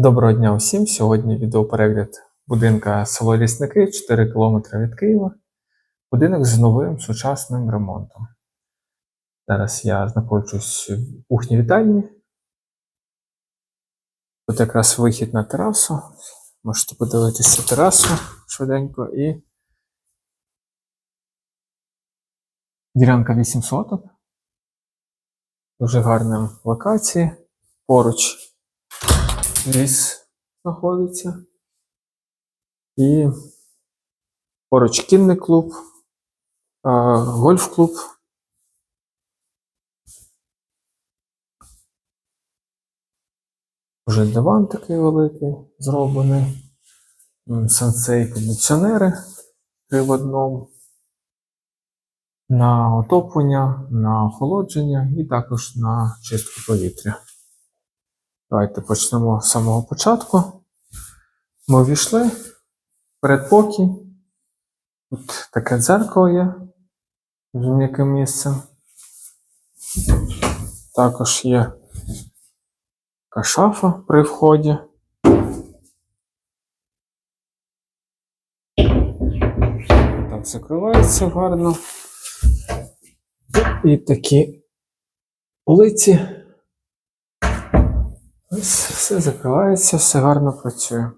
Доброго дня усім! Сьогодні відеоперегляд будинка село Лісники 4 км від Києва. Будинок з новим сучасним ремонтом. Зараз я знаходжусь в кухні вітальні. Тут якраз вихід на терасу. Можете подивитися терасу швиденько і ділянка 8 соток. Дуже гарна локації. Поруч ліс знаходиться. І поруч кінний клуб, гольф-клуб. Вже диван такий великий зроблений. Сенсей кондиціонери три в одному. На отоплення, на охолодження і також на чистку повітря. Давайте почнемо з самого початку. Ми ввійшли передпокій. Тут таке дзеркало є з м'яким місцем. Також є така шафа при вході. Так закривається гарно. І такі полиці. Ось все закривається, все гарно працює.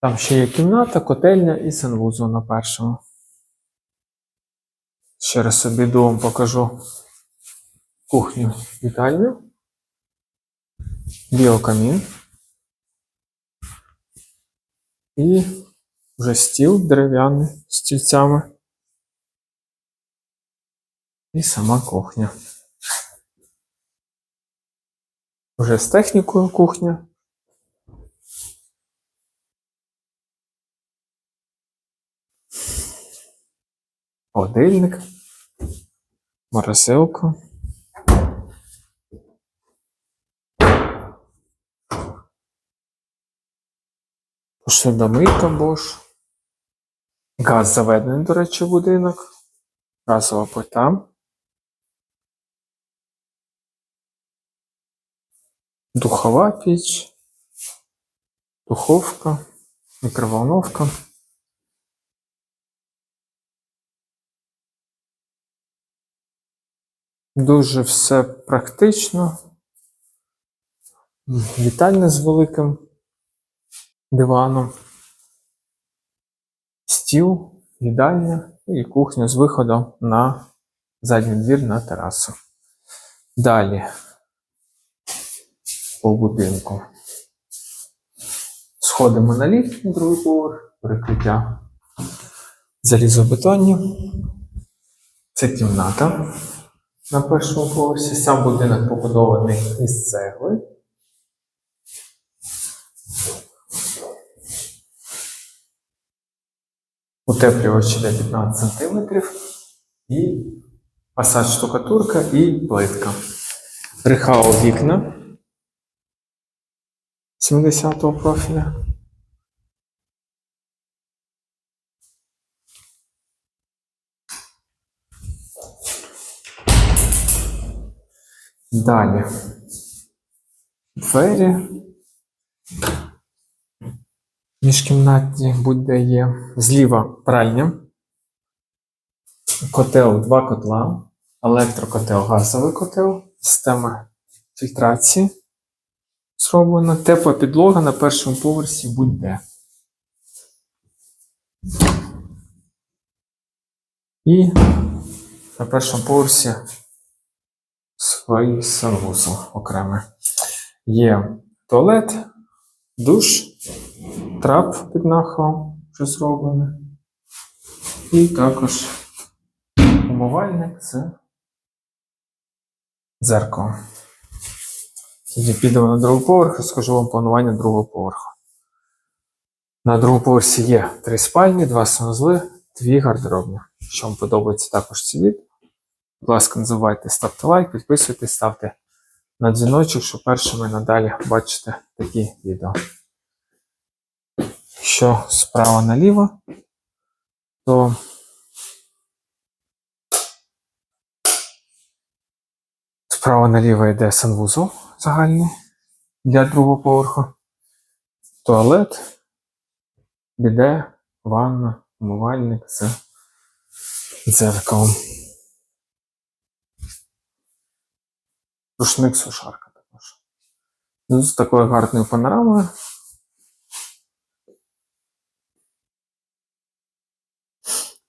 Там ще є кімната, котельня і санвузол на першому. Ще раз собі вам покажу кухню вітальню. Біокамін. І вже стіл дерев'яний з стільцями. І сама кухня. Вже з технікою кухня. Холодильник. Морозилка. Посудомийка Bosch. Газ заведений, до речі, будинок. Газова плита. Духова піч, духовка, мікроволновка. Дуже все практично. Вітальня з великим диваном. Стіл, їдальня і кухня з виходом на задній двір на терасу. Далі по будинку. Сходимо на ліфт на другий поверх, перекриття залізобетонні. Це кімната на першому поверсі. Сам будинок побудований із цегли. Утеплювач іде 15 см і фасад штукатурка і плитка. Рихао вікна 70-го профіля. Далі. Двері. Міжкімнатні будь-де є. Зліва пральня. Котел, два котла. Електрокотел, газовий котел. Система фільтрації зроблена. Тепла підлога на першому поверсі будь-де. І на першому поверсі свій санвузол окремий. Є туалет, душ, трап під нахилом вже зроблений. І також умивальник з дзеркалом. Тоді підемо на другий поверх і скажу вам планування другого поверху. На другому поверсі є три спальні, два санузли, дві гардеробні. Якщо вам подобається також це відео, будь ласка, не забувайте ставте лайк, підписуйтесь, ставте на дзвіночок, щоб першими надалі бачите такі відео. Якщо справа наліво, то справа наліво йде санвузол загальний. для другого поверху. Туалет, біде, ванна, умивальник з дзеркалом. Рушник сушарка також. Ну, З такою гарною панорамою.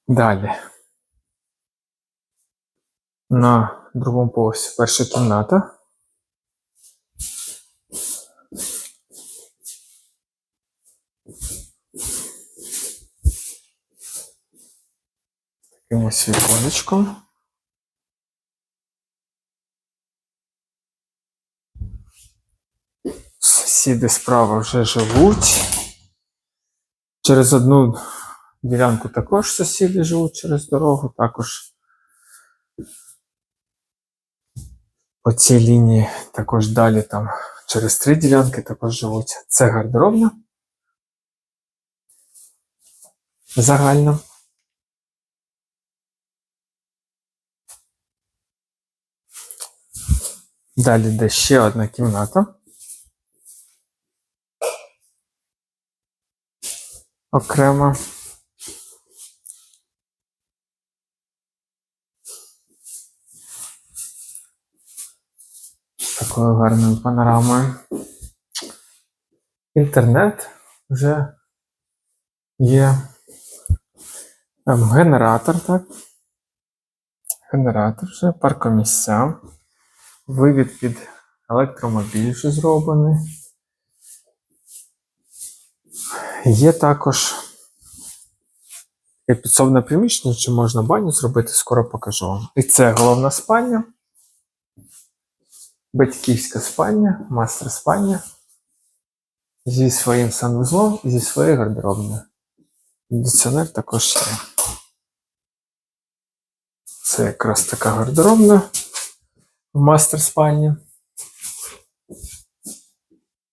Далі. На другому поверсі перша кімната. Ось віконечком. Сусіди справа вже живуть. Через одну ділянку також сусіди живуть через дорогу, також по цій лінії також далі там через три ділянки також живуть. Це гардеробна. Загально. Далі йде ще одна кімната. Окремо. Такою гарною панорамою. Інтернет вже є. Ем, Генератор, так? Генератор вже, паркомісця. Вивід під електромобіль вже зроблений. Є також таке підсобне приміщення, чи можна баню зробити, скоро покажу вам. І це головна спальня, батьківська спальня, мастер спальня зі своїм санвузлом і зі своєю гардеробною. Кондиціонер також є. Це якраз така гардеробна в мастер спальні.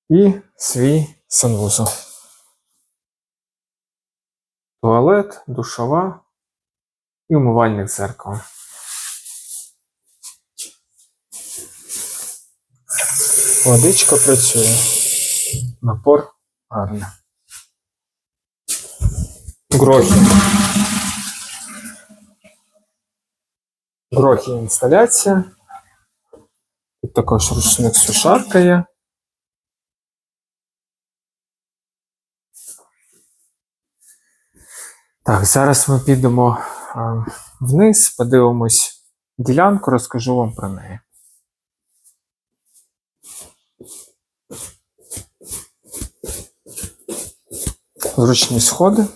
І свій санвузол. Туалет, душова і умивальник зеркало. Водичка працює. Напор гарний. Грохи. Грохи інсталяція. Також ручник сушарка є. Так, зараз ми підемо вниз, подивимось ділянку, розкажу вам про неї. Зручні сходи.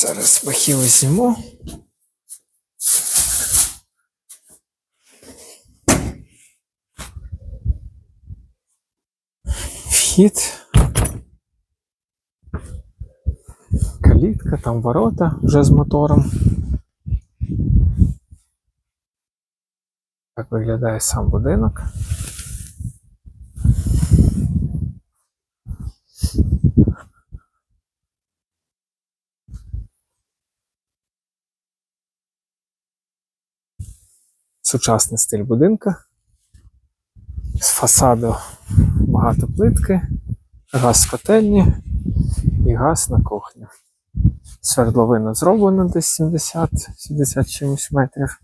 Зараз бахіл зніму. Вхід. Калітка, там ворота вже з мотором. Так виглядає сам будинок. Сучасний стиль будинка. З фасаду багато плитки, газ з котельні і газ на кухні. Свердловина зроблена десь 70-70 чимось метрів.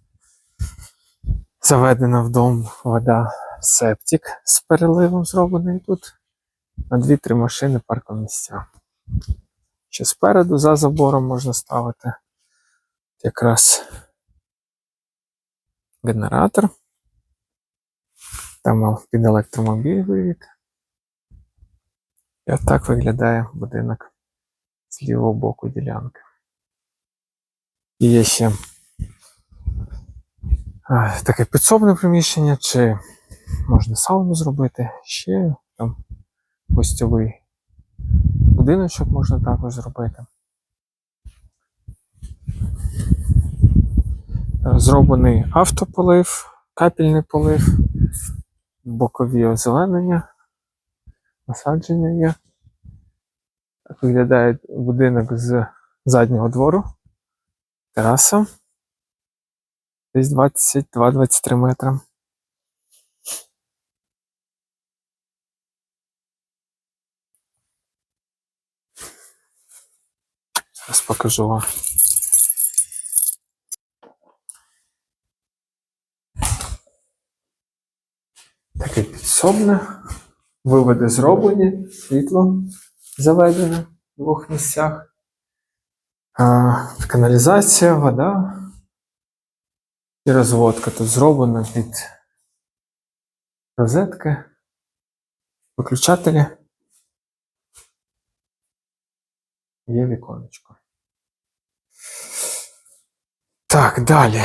Заведена в дом вода, септик з переливом зроблений тут. На 2-3 машини паркомісця. Ще спереду за забором можна ставити якраз генератор. Там під електромобіль вивід. І отак виглядає будинок з лівого боку ділянки. І є ще таке підсобне приміщення, чи можна сауну зробити, ще там гостьовий будиночок можна також зробити. Зроблений автополив, капельний полив, бокові озеленення, насадження є. Так виглядає будинок з заднього двору, тераса. Десь 22-23 метри. Зараз покажу вам. Таке. Виводи зроблені, світло заведене в двох місцях. А, каналізація, вода. І розводка тут зроблена під розетки, виключателі. Є віконечко. Так, далі.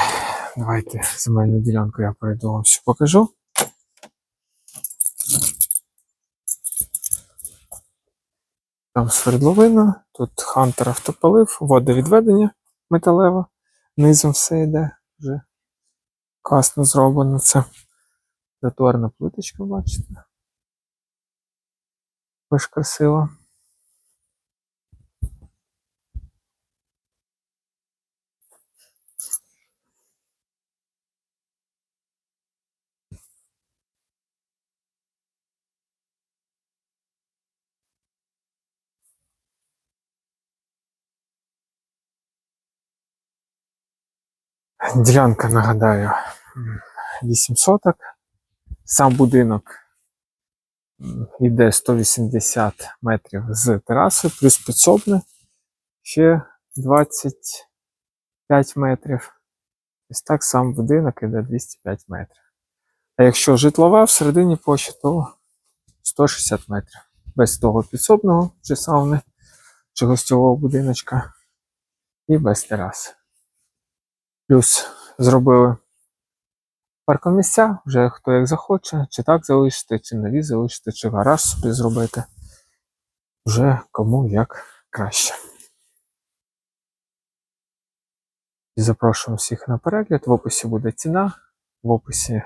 Давайте земельну ділянку я перейду вам все покажу. Там свердловина, тут хантер автополив, водовідведення металеве. Низом все йде вже класно зроблено це. Заторна плиточка, бачите. Дуже Ділянка, нагадаю, м, 8 соток. Сам будинок йде 180 метрів з тераси, плюс підсобне ще 25 метрів. Ось так сам будинок йде 205 метрів. А якщо житлова всередині площі, то 160 метрів. Без того підсобного чи сауни, чи гостьового будиночка, і без тераси. Плюс зробили паркомісця, вже хто як захоче, чи так залишити, чи нові залишити, чи гараж собі зробити. Вже кому як краще. І запрошуємо всіх на перегляд. В описі буде ціна, в описі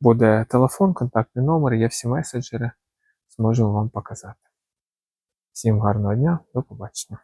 буде телефон, контактний номер, є всі меседжери. Зможемо вам показати. Всім гарного дня, до побачення.